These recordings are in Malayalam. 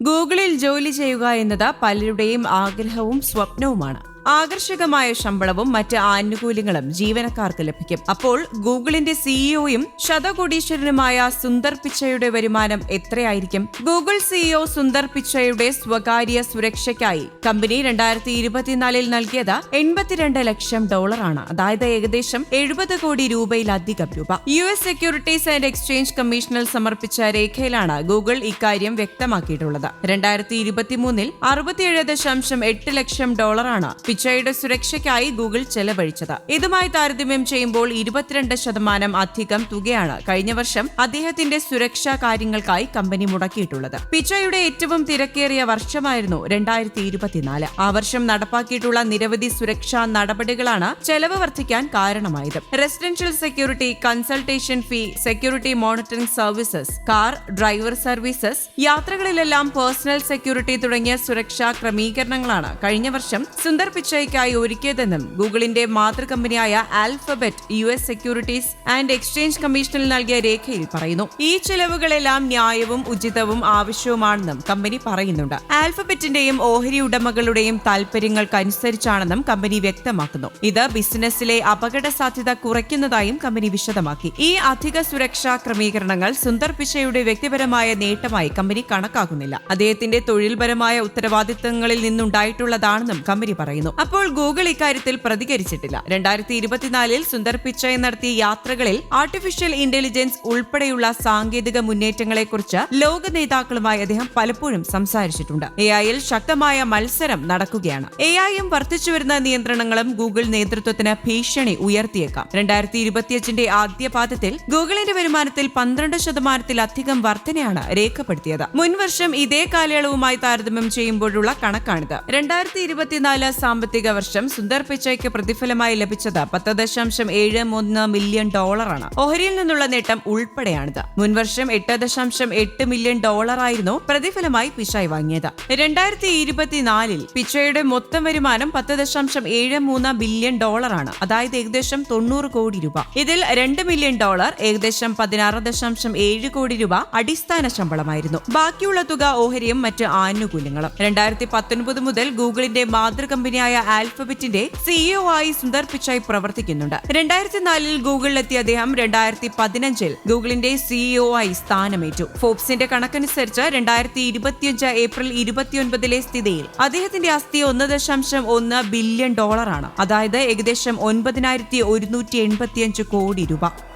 ഗൂഗിൾ ജോലി ചെയ്യുക എന്നത് പലരുടെയും ആഗ്രഹവും സ്വപ്നവുമാണ്. ആകർഷകമായ ശമ്പളവും മറ്റ് ആനുകൂല്യങ്ങളും ജീവനക്കാർക്ക് ലഭിക്കും. അപ്പോൾ ഗൂഗിളിന്റെ സിഇഒയും ശതകോടീശ്വരനുമായ സുന്ദർ പിച്ചയുടെ വരുമാനം എത്രയായിരിക്കും? ഗൂഗിൾ സിഇഒ സുന്ദർ പിച്ചയുടെ സ്വകാര്യ സുരക്ഷയ്ക്കായി കമ്പനി രണ്ടായിരത്തി ഇരുപത്തിനാലിൽ നൽകിയത് എൺപത്തിരണ്ട് ലക്ഷം ഡോളറാണ് അതായത് ഏകദേശം എഴുപത് കോടി രൂപയിലധികം രൂപ. U S securities and exchange കമ്മീഷനിൽ സമർപ്പിച്ച രേഖയിലാണ് ഗൂഗിൾ ഇക്കാര്യം വ്യക്തമാക്കിയിട്ടുള്ളത്. രണ്ടായിരത്തി ഇരുപത്തിമൂന്നിൽ അറുപത്തിയേഴ് ദശാംശം എട്ട് ലക്ഷം ഡോളറാണ് പിച്ചയുടെ സുരക്ഷയ്ക്കായി ഗൂഗിൾ ചെലവഴിച്ചത്. ഇതുമായി താരതമ്യം ചെയ്യുമ്പോൾ ഇരുപത്തിരണ്ട് ശതമാനം അധികം തുകയാണ് കഴിഞ്ഞ വർഷം അദ്ദേഹത്തിന്റെ സുരക്ഷാ കാര്യങ്ങൾക്കായി കമ്പനി മുടക്കിയിട്ടുള്ളത്. പിച്ചയുടെ ഏറ്റവും തിരക്കേറിയ വർഷമായിരുന്നു രണ്ടായിരത്തി ഇരുപത്തിനാല്. ആ വർഷം നടപ്പാക്കിയിട്ടുള്ള നിരവധി സുരക്ഷാ നടപടികളാണ് ചെലവ് വർദ്ധിക്കാൻ കാരണമായത്. Residential security consultation fee security monitoring services car driver services യാത്രകളിലെല്ലാം personal security തുടങ്ങിയ സുരക്ഷാ ക്രമീകരണങ്ങളാണ് കഴിഞ്ഞ വർഷം സുന്ദർ പിച്ചയ്ക്കായി ഒരുക്കിയതെന്നും ഗൂഗിളിന്റെ മാതൃകമ്പനിയായ Alphabet U S securities and exchange കമ്മീഷനിൽ നൽകിയ രേഖയിൽ പറയുന്നു. ഈ ചെലവുകളെല്ലാം ന്യായവും ഉചിതവും ആവശ്യവുമാണെന്നും കമ്പനി പറയുന്നുണ്ട്. ആൽഫബറ്റിന്റെയും ഓഹരി ഉടമകളുടെയും താൽപര്യങ്ങൾക്കനുസരിച്ചാണെന്നും കമ്പനി വ്യക്തമാക്കുന്നു. ഇത് ബിസിനസ്സിലെ അപകട സാധ്യത കുറയ്ക്കുന്നതായും കമ്പനി വിശദമാക്കി. ഈ അധിക സുരക്ഷാ ക്രമീകരണങ്ങൾ സുന്ദർ പിച്ചയുടെ വ്യക്തിപരമായ നേട്ടമായി കമ്പനി കണക്കാക്കുന്നില്ല. അദ്ദേഹത്തിന്റെ തൊഴിൽപരമായ ഉത്തരവാദിത്തങ്ങളിൽ നിന്നുണ്ടായിട്ടുള്ളതാണെന്നും കമ്പനി പറയുന്നു. അപ്പോൾ ഗൂഗിൾ ഇക്കാര്യത്തിൽ പ്രതികരിച്ചിട്ടില്ല. രണ്ടായിരത്തി ഇരുപത്തിനാലിൽ സുന്ദർ പിച്ചൈ നടത്തിയ യാത്രകളിൽ ആർട്ടിഫിഷ്യൽ ഇന്റലിജൻസ് ഉൾപ്പെടെയുള്ള സാങ്കേതിക മുന്നേറ്റങ്ങളെക്കുറിച്ച് ലോക നേതാക്കളുമായി അദ്ദേഹം പലപ്പോഴും സംസാരിച്ചിട്ടുണ്ട്. എ ഐയിൽ ശക്തമായ മത്സരം നടക്കുകയാണ്. എ ഐയും വർദ്ധിച്ചുവരുന്ന നിയന്ത്രണങ്ങളും ഗൂഗിൾ നേതൃത്വത്തിന് ഭീഷണി ഉയർത്തിയേക്കാം. രണ്ടായിരത്തി ഇരുപത്തിയഞ്ചിന്റെ ആദ്യ പാദത്തിൽ ഗൂഗിളിന്റെ വരുമാനത്തിൽ പന്ത്രണ്ട് ശതമാനത്തിലധികം വർധനയാണ് രേഖപ്പെടുത്തിയത്. മുൻവർഷം ഇതേ കാലയളവുമായി താരതമ്യം ചെയ്യുമ്പോഴുള്ള കണക്കാണിത്. രണ്ടായിരത്തി ഇരുപത്തിനാല് സാമ്പത്തിക വർഷം സുന്ദർ പിച്ചയ്ക്ക് പ്രതിഫലമായി ലഭിച്ചത് പത്ത് ദശാംശം ഏഴ് മൂന്ന് മില്യൺ ഡോളറാണ്. ഓഹരിയിൽ നിന്നുള്ള നേട്ടം ഉൾപ്പെടെയാണിത്. മുൻവർഷം എട്ട് ദശാംശം എട്ട് മില്യൺ ഡോളറായിരുന്നു പ്രതിഫലമായി പിച്ചായ് വാങ്ങിയത്. രണ്ടായിരത്തി ഇരുപത്തിനാലിൽ പിച്ചയുടെ മൊത്തം വരുമാനം പത്ത് ദശാംശം ഏഴ് മൂന്ന് ബില്യൺ ഡോളറാണ്. അതായത് ഏകദേശം തൊണ്ണൂറ് കോടി രൂപ. ഇതിൽ രണ്ട് മില്യൺ ഡോളർ ഏകദേശം പതിനാറ് ദശാംശം ഏഴ് കോടി രൂപ അടിസ്ഥാന ശമ്പളമായിരുന്നു. ബാക്കിയുള്ള തുക ഓഹരിയും മറ്റ് ആനുകൂല്യങ്ങളും. രണ്ടായിരത്തി പത്തൊൻപത് മുതൽ ഗൂഗിളിന്റെ മാതൃകമ്പനിയായ ആൽഫബറ്റിന്റെ സിഇഒ ആയി സുന്ദർ പിച്ചായി പ്രവർത്തിക്കുന്നുണ്ട്. രണ്ടായിരത്തി നാലിൽ ഗൂഗിളിലെത്തിയ അദ്ദേഹം രണ്ടായിരത്തി പതിനഞ്ചിൽ ഗൂഗിളിന്റെ സിഇഒ ആയി സ്ഥാനമേറ്റു. ഫോബ്സിന്റെ കണക്കനുസരിച്ച് രണ്ടായിരത്തി ഇരുപത്തിയഞ്ച് ഏപ്രിൽ ഇരുപത്തിയൊൻപതിലെ സ്ഥിതിയിൽ അദ്ദേഹത്തിന്റെ ആസ്തി ഒന്ന് ദശാംശം ഒന്ന് ബില്യൺ ഡോളറാണ്. അതായത് ഏകദേശം ഒൻപതിനായിരത്തി ഒരുന്നൂറ്റി എൺപത്തിയഞ്ച് കോടി രൂപ.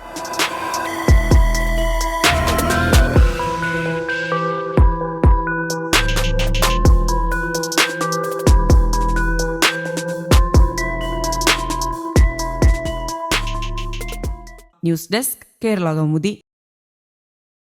News desk Kerala Kaumudi